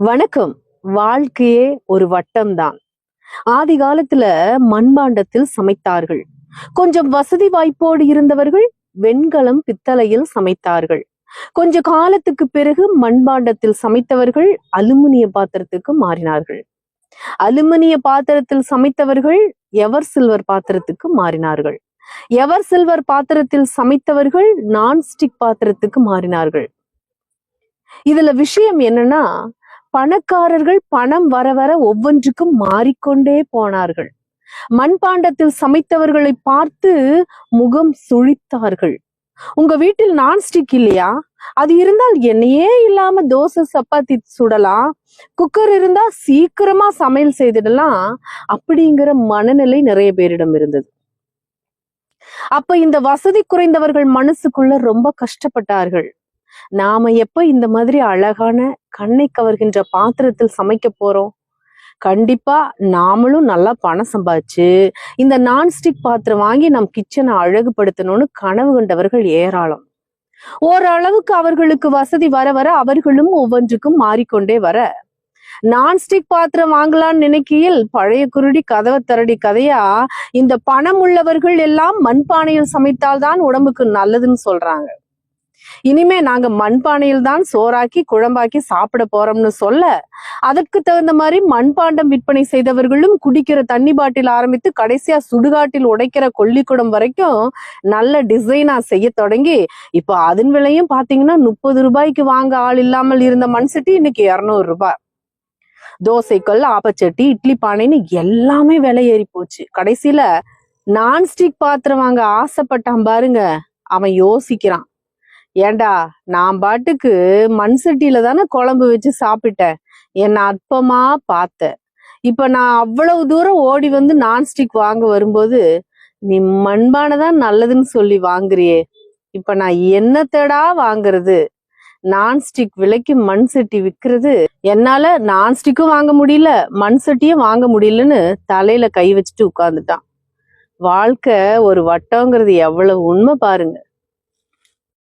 வணக்கம். வாழ்க்கையே ஒரு வட்டம்தான். ஆதி காலத்துல மண்பாண்டத்தில் சமைத்தார்கள். கொஞ்சம் வசதி வாய்ப்போடு இருந்தவர்கள் வெண்கலம் பித்தளையில் சமைத்தார்கள். கொஞ்ச காலத்துக்கு பிறகு மண்பாண்டத்தில் சமைத்தவர்கள் அலுமினிய பாத்திரத்துக்கு மாறினார்கள். அலுமினிய பாத்திரத்தில் சமைத்தவர்கள் எவர் சில்வர் பாத்திரத்துக்கு மாறினார்கள். எவர் சில்வர் பாத்திரத்தில் சமைத்தவர்கள் நான்ஸ்டிக் பாத்திரத்துக்கு மாறினார்கள். இதுல விஷயம் என்னன்னா பணக்காரர்கள் பணம் வர வர ஒவ்வொன்றுக்கும் மாறிக்கொண்டே போனார்கள். மண்பாண்டத்தில் சமைத்தவர்களை பார்த்து முகம் சுழித்தார்கள். உங்க வீட்டில் நான்ஸ்டிக் இல்லையா? அது இருந்தால் என்னையே இல்லாம தோசை சப்பாத்தி சுடலாம். குக்கர் இருந்தா சீக்கிரமா சமையல் செய்திடலாம். அப்படிங்கிற மனநிலை நிறைய பேரிடம் இருந்தது. அப்ப இந்த வசதி குறைந்தவர்கள் மனசுக்குள்ள ரொம்ப கஷ்டப்பட்டார்கள். நாம எப்ப இந்த மாதிரி அழகான கண்ணை கவர்கின்ற பாத்திரத்தில் சமைக்க போறோம்? கண்டிப்பா நாமளும் நல்லா பணம் சம்பாதிச்சு இந்த நான்ஸ்டிக் பாத்திரம் வாங்கி நம் கிச்சனை அழகுபடுத்தணும்னு கனவு கண்டவர்கள் ஏராளம். ஓரளவுக்கு அவர்களுக்கு வசதி வர வர அவர்களும் ஒவ்வொன்றுக்கும் மாறிக்கொண்டே வர. நான்ஸ்டிக் பாத்திரம் வாங்கலாம்னு நினைக்கையில் பழைய குருடி கதவை தரடி கதையா இந்த பணம் உள்ளவர்கள் எல்லாம் மண்பானையில் சமைத்தால்தான் உடம்புக்கு நல்லதுன்னு சொல்றாங்க. இனிமே நாங்க மண்பானையில் தான் சோறாக்கி குழம்பாக்கி சாப்பிட போறோம்னு சொல்ல அதற்கு தகுந்த மாதிரி மண்பாண்டம் விற்பனை செய்தவர்களும் குடிக்கிற தண்ணி பாட்டில் ஆரம்பித்து கடைசியா சுடுகாட்டில் உடைக்கிற கொல்லிக்குடம் வரைக்கும் நல்ல டிசைனா செய்ய தொடங்கி இப்போ அதன் விலையும் பாத்தீங்கன்னா முப்பது ரூபாய்க்கு வாங்க ஆள் இல்லாமல் இருந்த மண் சட்டி இன்னைக்கு இருநூறு ரூபாய். தோசைக்கல் ஆப்பச்சட்டி இட்லி பானைன்னு எல்லாமே விலை ஏறி போச்சு. கடைசியில நான்ஸ்டிக் பாத்திரம் வாங்க ஆசைப்பட்டான் பாருங்க அவன் யோசிக்கிறான். ஏண்டா நான் பாட்டுக்கு மண் சட்டியில தானே குழம்பு வச்சு சாப்பிட்டேன். என்னை அற்பமா பார்த்த இப்ப நான் அவ்வளவு தூரம் ஓடி வந்து நான்ஸ்டிக் வாங்க வரும்போது நீ மண்பானதான் நல்லதுன்னு சொல்லி வாங்குறியே. இப்ப நான் என்னத்தடா வாங்குறது? நான்ஸ்டிக் விலைக்கு மண் சட்டி விற்கிறது என்னால நான்ஸ்டிக்கும் வாங்க முடியல மண் சட்டியும் வாங்க முடியலன்னு தலையில கை வச்சுட்டு உட்காந்துட்டான் வாழ்க்கை ஒரு வட்டங்கிறது எவ்வளவு உண்மை பாருங்க.